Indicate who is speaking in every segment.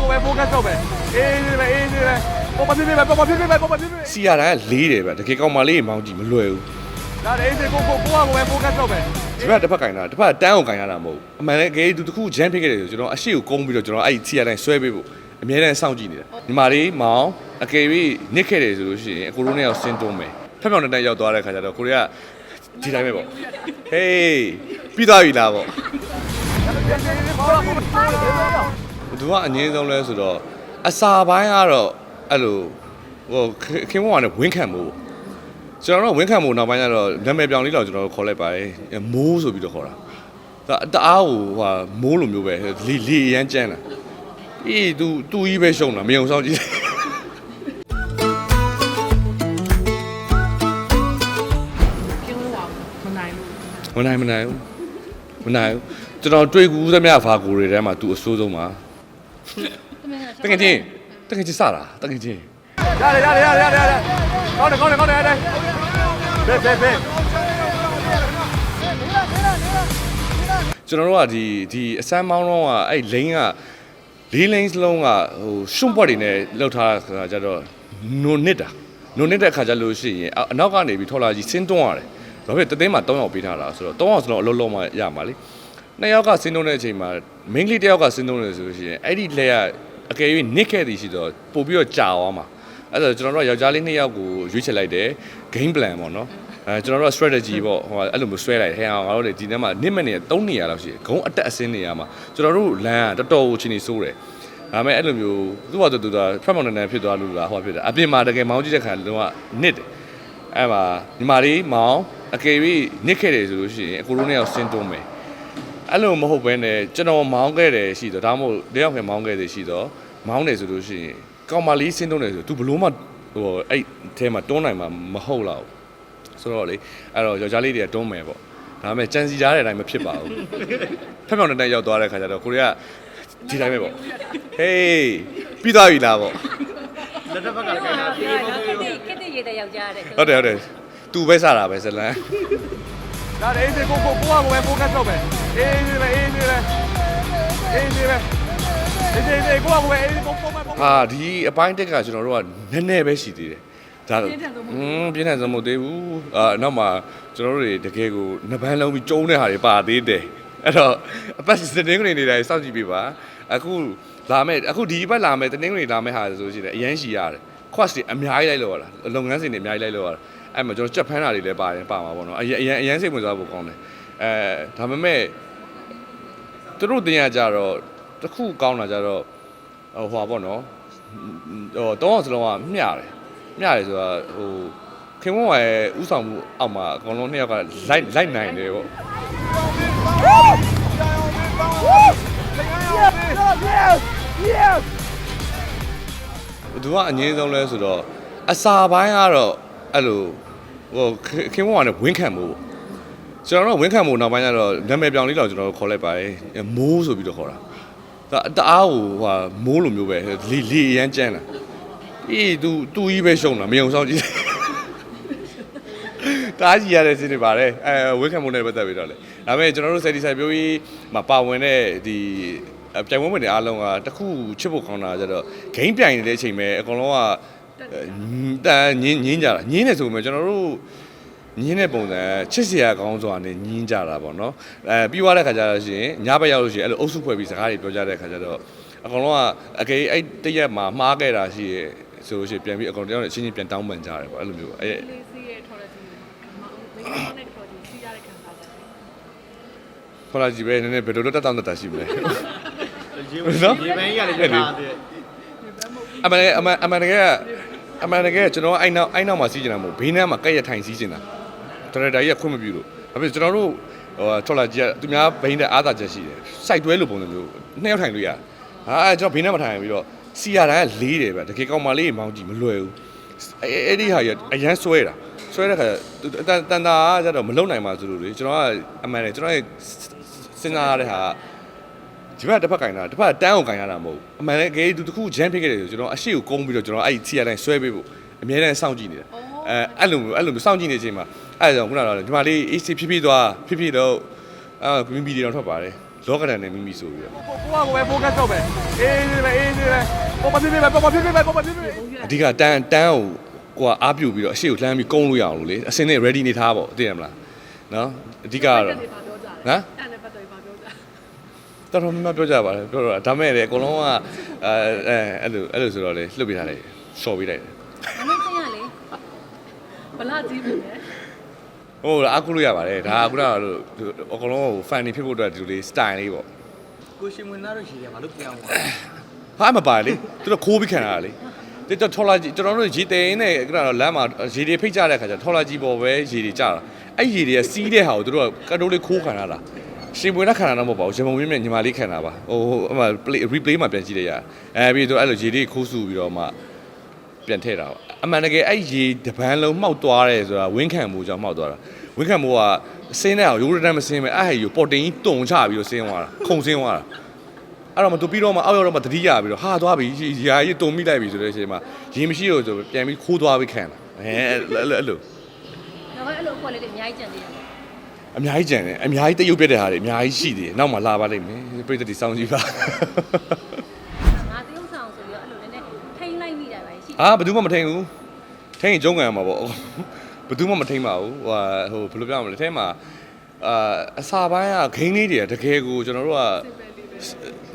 Speaker 1: ကိုပဲ focus လုပ်ပဲအေးနေပဲအေးနေပဲပေါ်ပါဖြစ်ဖြစ်ပဲပေါ်ပါဖြစ်ဖြစ်ပဲပေါ်ပါဖြစ်ဖြစ်
Speaker 2: စီရတိုင်းကလေးတယ်ဗျတကယ်ကောင်မလေးမောင်းကြည့်မလွယ်ဘူး
Speaker 1: ဒါလည်းအေးစေကိုကိုကိုကိုပဲ focus လုပ်ပဲ
Speaker 2: ဒီဘက်တစ်ဖက်ကင်တာတစ်ဖက်ကတန်းကိုကင်ရတာမဟုတ်ဘူးအမှန်လည်းအကယ်သူတစ်ခုဂျမ်ဖြစ်ခဲ့တယ်ဆိုကျွန်တော်အရှိကိုကုန်းပြီးတော့ကျွန်တော်အဲ့စီရတိုင်းဆွဲပေးဖို့အများနဲ့စောင့်ကြည့်နေတာညီမလေးမောင်အကယ်၍နစ်ခဲ့တယ်ဆိုလို့ရှိရင်အကိုတို့နဲ့ရောက်ဆင်းတွန်းမယ်ဖက်မြောင်တဲ့တန်းရောက်သွားတဲ့ခါကျတော့ကိုရီးယားဒီတိုင်းပဲပေါ့ဟေးပြီးသွားပြီလားပေါ့ သူကအငင်းဆုံးလဲဆိုတော့အစာပိုင်းကတော့အဲ့လိုဟိုခင်ဗျားကလည်းဝင်းခံမှုကျွန်တော်တို့ဝင်းခံမှုနောက်ပိုင်းကျတော့နာမည်ပြောင်းလေးတော့ကျွန်တော်တို့ခေါ်လိုက်ပါတယ်မိုးဆိုပြီးတော့ခေါ်တာဒါတအားဟိုဟာမိုးလိုမျိုးပဲလေလေအရန်ကြမ်းလာအေး तू သူ့ကြီးပဲရှုံတာမယုံဆောင်ကြည့်
Speaker 3: မနိုင်
Speaker 2: မနိုင်ဘူးမနိုင်ဘူးကျွန်တော်တွေ့ကူးသမျှဖာကိုတွေထဲမှာ तू အဆိုးဆုံးပါ တကယ်ချင်းတကယ်ချင်းစတာတကယ်ချင်း
Speaker 1: ရတယ်ရတယ်ရတယ်ရတယ်ကောင်းတယ်ကောင်းတယ်ကောင်းတယ်ရတယ်ဖေးဖေးဖေး
Speaker 2: ကျွန်တော်တို့ကဒီဒီအစမ်းမောင်းတော့ကအဲ့လိန်ကလေးလိန်စလုံးကဟိုရှွန့်ပွက်တွေနဲ့လှုပ်ထားတာကြတော့နုံနစ်တာနုံနစ်တဲ့ခါကျလို့ရှိရင်အအနောက်ကနေပြီးထော်လာကြီးဆင်းတွန်းရတယ်ဘာဖြစ်တသိန်းမှာ3ယောက်ပေးထားတာဆိုတော့3ယောက်စလုံးအလုံးလုံးမှရမှာလေ နှစ်ယောက်ကဆင်းတွန်းတဲ့အချိန်မှာမင်းကလေးတစ်ယောက်ကဆင်းတွန်းနေဆိုလို့ရှိရင်အဲ့ဒီလက်ကအကယ်၍နစ်ခဲ့သည်ရှိတော့ပို့ပြီးတော့ကြာသွားမှာအဲ့ဒါကျွန်တော်တို့ကယောက်ျားလေးနှစ်ယောက်ကိုရွေးချယ်လိုက်တယ် game plan ပေါ့နော်အဲကျွန်တော်တို့က strategy ပေါ့ဟိုအဲ့လိုမျိုးဆွဲလိုက်ဟဲ့အောင်ငါတို့လေဒီထဲမှာ1မိနစ်3နေရာလောက်ရှိတယ်ဂုံးအတက်အစင်းနေရာမှာကျွန်တော်တို့လမ်းကတော်တော်ကိုချင်းနေစိုးတယ်ဒါပေမဲ့အဲ့လိုမျိုးသူ့ဘာသူသူကဖက်မောင်နေနေဖြစ်သွားလို့လားဟိုဖြစ်တယ်အပြင်မှာတကယ်မောင်းကြည့်တဲ့ခါလုံးဝနစ်တယ်အဲ့မှာညီမလေးမောင်းအကယ်၍နစ်ခဲ့တယ်ဆိုလို့ရှိရင်အကိုတို့နဲ့ရောက်ဆင်းတွန်းမယ် အဲ့လိုမဟုတ်ဘဲနဲ့ကျွန်တော်မောင်းခဲ့တယ်ရှိတော့ဒါမှမဟုတ်တယောက်ခင်မောင်းခဲ့တယ်ရှိတော့မောင်းတယ်ဆိုလို့ရှိရင်ကောင်မလေးဆင်းတွန်းတယ်ဆိုသူဘလို့မှဟိုအဲ့အဲမှာတွန်းနိုင်မှာမဟုတ်တော့ဘူးဆိုတော့လေအဲ့တော့ယောက်ျားလေးတွေကတွန်းမယ်ပေါ့ဒါပေမဲ့ကြံစီကြားတဲ့အတိုင်းမဖြစ်ပါဘူးဖက်မြောင်တဲ့တန်းရောက်သွားတဲ့ခါကျတော့ကိုရီးယားဒီတိုင်းပဲပေါ့ဟေးပြီးသွားပြီလားပေါ့
Speaker 4: လက်တစ်ဖက်ကလည်းခိုင်းတာ
Speaker 5: ခက်တဲ့ခက်တဲ့ရေးတဲ့ယောက်ျားတဲ့
Speaker 2: ဟုတ်တယ်ဟုတ်တယ်သူပဲစားတာပဲဇလန်
Speaker 1: ဒါလည်းအေးစေကိုကိုကိုပဲ focus လုပ်ပဲအေးနေပဲအေးနေပဲအေးနေပဲအေးစေစေကိုကိုပဲအေးကိုကိုပဲ
Speaker 2: ဟာဒီအပိုင်းတက်ကကျွန်တော်တို့ကနည်းနည်းပဲရှိသေးတယ်ဒါတော့อืมပြင်းထန်ဆုံးမဟုတ်သေးဘူးအာနောက်မှကျွန်တော်တို့တွေတကယ်ကိုနှစ်ပန်းလုံးပြီးကျုံးတဲ့ဟာတွေပါသေးတယ်အဲ့တော့အပတ်စတင်းကနေနေတိုင်းစောင့်ကြည့်ပေးပါအခုလာမဲ့အခုဒီဘက်လာမဲ့တင်းကနေလာမဲ့ဟာဆိုရှင်လည်းအရန်ရှိရတယ် quest တွေအများကြီးလိုက်လို့ရတာလုပ်ငန်းစဉ်တွေအများကြီးလိုက်လို့ရတာအဲ့မှာကျွန်တော်ကြက်ဖန်းတာတွေလည်းပါတယ်ပါမှာပေါ့နော်အရန်အရန်အရန်စိတ်ဝင်စားဖို့ကောင်းတယ်အဲဒါပေမဲ့သူတို့တင်ရကြတော့တစ်ခုကောင်းတာကြတော့ဟိုဟာပေါ့နော်ဟိုတော့အောင်စလုံးကမျှတယ်မျှတယ်ဆိုတာဟိုခင်ဗျားရဲ့ဥဆောင်မှုအောက်မှာအကောင်လုံးနှစ်ယောက်ကလိုက်လိုက်နိုင်တယ်ပေါ့ သူကအငင်းဆုံးလဲဆိုတော့အစာပိုင်းကတော့အဲ့လိုဟိုခင်းဘဝနဲ့ဝင်းခံမှုပေါ့ကျွန်တော်တို့ဝင်းခံမှုနောက်ပိုင်းကျတော့နာမည်ပြောင်လေးတော့ကျွန်တော်တို့ခေါ်လိုက်ပါတယ်မိုးဆိုပြီးတော့ခေါ်တာဒါတအားဟိုဟာမိုးလိုမျိုးပဲလီလီအရမ်းကျန်းတာအေး तू तू ကြီးပဲရှုံတာမယုံဆောင်ကြည့်တားကြီးရတဲ့စင်းနေပါတယ်အဲဝင်းခံမှုနဲ့ပတ်သက်ပြီးတော့လေဒါပေမဲ့ကျွန်တော်တို့စက်တီဆိုင်ပြိုးကြီးမှာပါဝင်တဲ့ဒီအ ပြိုင်ပွဲဝင်တွေအားလုံးကတခုချစ်ဖို့ကောင်းတာကြတော့ဂိမ်းပြိုင်နေတဲ့အချိန်ပဲအကုန်လုံးကတန်ညင်းညင်းကြတာညင်းနေဆိုပေမဲ့ကျွန်တော်တို့ညင်းတဲ့ပုံစံချစ်စရာကောင်းစွာနဲ့ညင်းကြတာပေါ့နော်အဲပြီးသွားတဲ့ခါကျတော့ရှင်ညဘက်ရောက်လို့ရှိရင်အဲ့လိုအုပ်စုဖွဲ့ပြီးစကားတွေပြောကြတဲ့ခါကျတော့အကုန်လုံးကအကေအဲ့တရက်မှာမှားခဲ့တာရှိရဆိုလို့ရှိရင်ပြန်ပြီးအကုန်တယောက်နဲ့အချင်းချင်းပြန်တောင်းပန်ကြတယ်ပေါ့အဲ့လိုမျိုးအဲ့
Speaker 3: လေးစီးရဲ့ထော်လက်စီမအောင်လေးနဲ့ထော်ကြီးစီးရတဲ့ခံစားချက်
Speaker 2: ခေါ်လာကြည့်ပဲနည်းနည်းဘယ်လိုလုပ်တက်တောင်းတက်တာရှိမလဲ
Speaker 4: ရေရေပန်းကြီးကလည်းပြထားတယ်
Speaker 2: အမှန်တကယ်အမှန်အမှန်တကယ်ကအမှန်တကယ်ကျွန်တော်အိုင်နောက်အိုင်နောက်မှာစီးကျင်တာမဟုတ်ဘေးနားမှာကက်ရထိုင်စီးကျင်တာဒရိုက်တာကြီးကခွင့်မပြုလို့ဒါပေမဲ့ကျွန်တော်တို့ဟိုထော်လာကြီးကသူများဘိန်းတဲ့အားသာချက်ရှိတယ်စိုက်တွဲလိုပုံစံမျိုးနှစ်ယောက်ထိုင်လို့ရတယ်ဟာအဲကျွန်တော်ဘေးနားမှာထိုင်ပြီးတော့စီရတိုင်းကလေးတယ်ဗျတကယ်ကောင်မလေးမောင်းကြည့်မလွယ်ဘူးအဲအဲ့ဒီဟာကြီးအရန်ဆွဲတာဆွဲတဲ့ခါတန်တန်တာကကျတော့မလုံနိုင်ပါဘူးလို့လေကျွန်တော်ကအမှန်တယ်ကျွန်တော်ရဲ့စဉ်းစားရတဲ့ဟာက ဒီဘက်တစ်ဖက်ကင်တာတစ်ဖက်ကတန်းကိုကင်ရတာမဟုတ်ဘူးအမှန်လည်းအကယ်သူတစ်ခုဂျမ်ဖြစ်ခဲ့တယ်ဆိုကျွန်တော်အရှိကိုကုန်းပြီးတော့ကျွန်တော်အဲ့ဒီစီရတိုင်းဆွဲပေးဖို့အများနဲ့စောင့်ကြည့်နေတာအဲအဲ့လိုမျိုးအဲ့လိုမျိုးစောင့်ကြည့်နေချိန်မှာအဲ့ဒါကြောင့်ခုနကတော့ဒီမှာလေး AC ဖြစ်ဖြစ်သွားဖြစ်ဖြစ်တော့အာမီမီဒီတော့ထွက်ပါတယ်လောကဒဏ်နဲ့မိမိဆိုပြီးတော့
Speaker 1: ကိုကိုကကိုပဲ focus လုပ်မယ်အေးနေပဲအေးနေပဲပေါ်ပါဖြစ်ဖြစ်ပဲပေါ်ပါဖြစ်ဖြစ်ပဲပေါ်ပါဖြစ်ဖြစ်ပဲ
Speaker 2: အဓိကတန်းတန်းကိုကိုကအားပြုတ်ပြီးတော့အရှိကိုလှမ်းပြီးကုန်းလို့ရအောင်လို့လေအစင်းနဲ့ ready နေထားပေါ့သိရမလားနော်အဓိကကတော့
Speaker 3: တက်နေ
Speaker 2: တော်တော်များများပြောကြပါတယ်ပြောတော့ဒါမဲ့လေအကုန်လုံးကအဲအဲအဲ့လိုအဲ့လိုဆိုတော့လေလှုပ်ပေးထားလိုက်ရှော့ပေးလိုက်တယ်
Speaker 3: မနေ့ကရလေဘလာကြည့်ပြီလေ
Speaker 2: ဟိုအားကိုးလို့ရပါတယ်ဒါကခုနကတော့အကုန်လုံးကို fan နေဖြစ်ဖို့အတွက်ဒီလိုလေး style လေးပေါ့
Speaker 4: ကိုရှင်မွေနားတို့ရှိတယ်မလို့ပြောင်းသွား
Speaker 2: ဟာမပါလေသူတို့ခိုးပြီးခံရတာလေတိတော့ထော်လာကြီးကျွန်တော်တို့ရေတဲင်းနဲ့ခုနကတော့လမ်းမှာရေတွေဖိတ်ကြတဲ့ခါကျထော်လာကြီးပေါ်ပဲရေတွေကြတာအဲ့ရေတွေကစီးတဲ့ဟာကိုသူတို့ကကတိုးလေးခိုးခံရတာ ရှင်ပွေးနဲ့ခံရတာမဟုတ်ပါဘူးရှင်မုံမြင့်မြင့်ညီမလေးခံတာပါဟိုအမှ play replay မှာပြန်ကြည့်လိုက်ရအဲပြီးတော့အဲ့လိုရေတွေခိုးစုပြီးတော့မှပြန်ထည့်တာပေါ့အမှန်တကယ်အဲ့ရေတပန်းလုံးမှောက်သွားတယ်ဆိုတာဝင်းခံမှုကြောင့်မှောက်သွားတာဝင်းခံမှုကဆင်းတဲ့အောင်ရိုးရတမ်းမဆင်းပဲအဲ့ဟဲ့ယူပေါ်တင်ကြီးတုံချပြီးတော့ဆင်းသွားတာခုံဆင်းသွားတာအဲ့တော့မသူပြီးတော့မှအောက်ရောက်တော့မှတတိယပြီးတော့ဟာသွားပြီရာကြီးတုံမိလိုက်ပြီဆိုတဲ့အချိန်မှာရေမရှိတော့ဆိုပြန်ပြီးခိုးသွားပြီးခံတာအဲအဲ့လိုအဲ့လို
Speaker 5: တော့အဲ့လိုအပေါ်လေးတွေအများကြီးကြံသေးတယ်
Speaker 2: အများကြီးကြံတယ်အများကြီးတရုပ်ပြတဲ့ဟာတွေအများကြီးရှိသေးတယ်နောက်မှလာပါလိမ့်မယ်ပြိတ္တိစောင်းကြည့်ပါ
Speaker 5: ငါတရုပ်ဆောင်ဆိုပြီးတော့အဲ့လိုနည်းနည်းထိန်းလိုက်မိတာပဲရှိ
Speaker 2: ဟာဘယ်သူမှမထိန်ဘူးထိန်ရင်ကျုံးကန်ရမှာပေါ့ဘယ်သူမှမထိန်ပါဘူးဟိုဟာဟိုဘယ်လိုပြောရမလဲအဲမှာအာအစာပိုင်းကဂိမ်းလေးတွေကတကယ်ကိုကျွန်တော်တို့က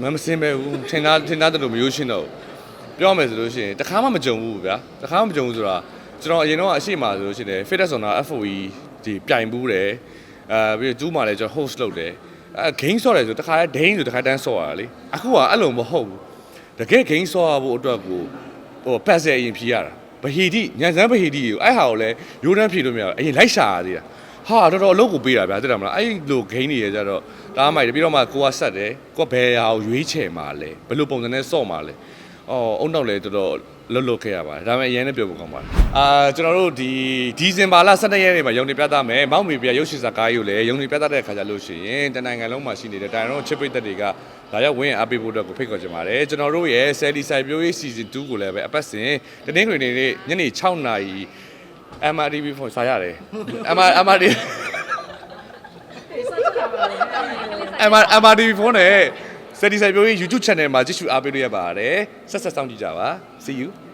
Speaker 2: မမစင်ပဲဘူးထင်သားထင်သားတလို့မရိုးရှင်းတော့ဘူးပြောမယ်ဆိုလို့ရှိရင်တခါမှမကြုံဘူးဗျာတခါမှမကြုံဘူးဆိုတာကျွန်တော်အရင်တော့အရှိမဆိုလို့ရှိရင် Fitness Zone FOE ဒီပြိုင်ဘူးတယ် အဲပြီးတော့ကျူးမှလည်းကျွန်တော် host လုပ်တယ်အဲ game ဆော့တယ်ဆိုတခါလဲဒိန်းဆိုတခါတန်းဆော့ရတာလေအခုကအဲ့လိုမဟုတ်ဘူးတကယ် game ဆော့ရဖို့အတွက်ကိုဟိုပတ်စဲအရင်ဖြီးရတာဗဟီတိညံစမ်းဗဟီတိကိုအဲ့ဟာကိုလည်းရိုးတန်းဖြီးလို့မရဘူးအရင်လိုက်ရှာရသေးတာဟာတော်တော်အလုပ်ကိုပေးတာဗျာသိတယ်မလားအဲ့လို game တွေရကြတော့တားမိုက်တယ်ပြီးတော့မှကိုကဆက်တယ်ကိုကဘယ်ဟာကိုရွေးချယ်မှာလဲဘယ်လိုပုံစံနဲ့ဆော့မှာလဲအော်အုံနောက်လည်းတော်တော် လွတ်လွတ်ခဲ့ရပါတယ်ဒါပေမဲ့အရင်လည်းပြောဖို့ကောင်းပါတယ်အာကျွန်တော်တို့ဒီဒီဇင်ဘာလ12ရက်နေ့မှာရုံနေပြသမယ်မောက်မီပြရုပ်ရှင်ဇာကားကြီးကိုလည်းရုံနေပြသတဲ့ခါကျလို့ရှိရင်တနိုင်ငံလုံးမှာရှိနေတဲ့တိုင်ရောချစ်ပိတ်သက်တွေကလာရောက်ဝင်အားပေးဖို့အတွက်ကိုဖိတ်ခေါ်ချင်ပါတယ်ကျွန်တော်တို့ရဲ့ဆယ်လီဆိုင်ပြိုးရေး season 2ကိုလည်းပဲအပတ်စဉ်တနင်္ဂနွေနေ့ညနေ6နာရီ MRTV ဖုန်းစာရတယ် MR MRTV
Speaker 3: ဆက်ချလာပါလေ
Speaker 2: MR MRTV ဖုန်းနဲ့ဆယ်လီဆိုင်ပြိုးရေး YouTube channel မှာကြည့်ရှုအားပေးလို့ရပါတယ်ဆက်ဆက်စောင့်ကြည့်ကြပါ see you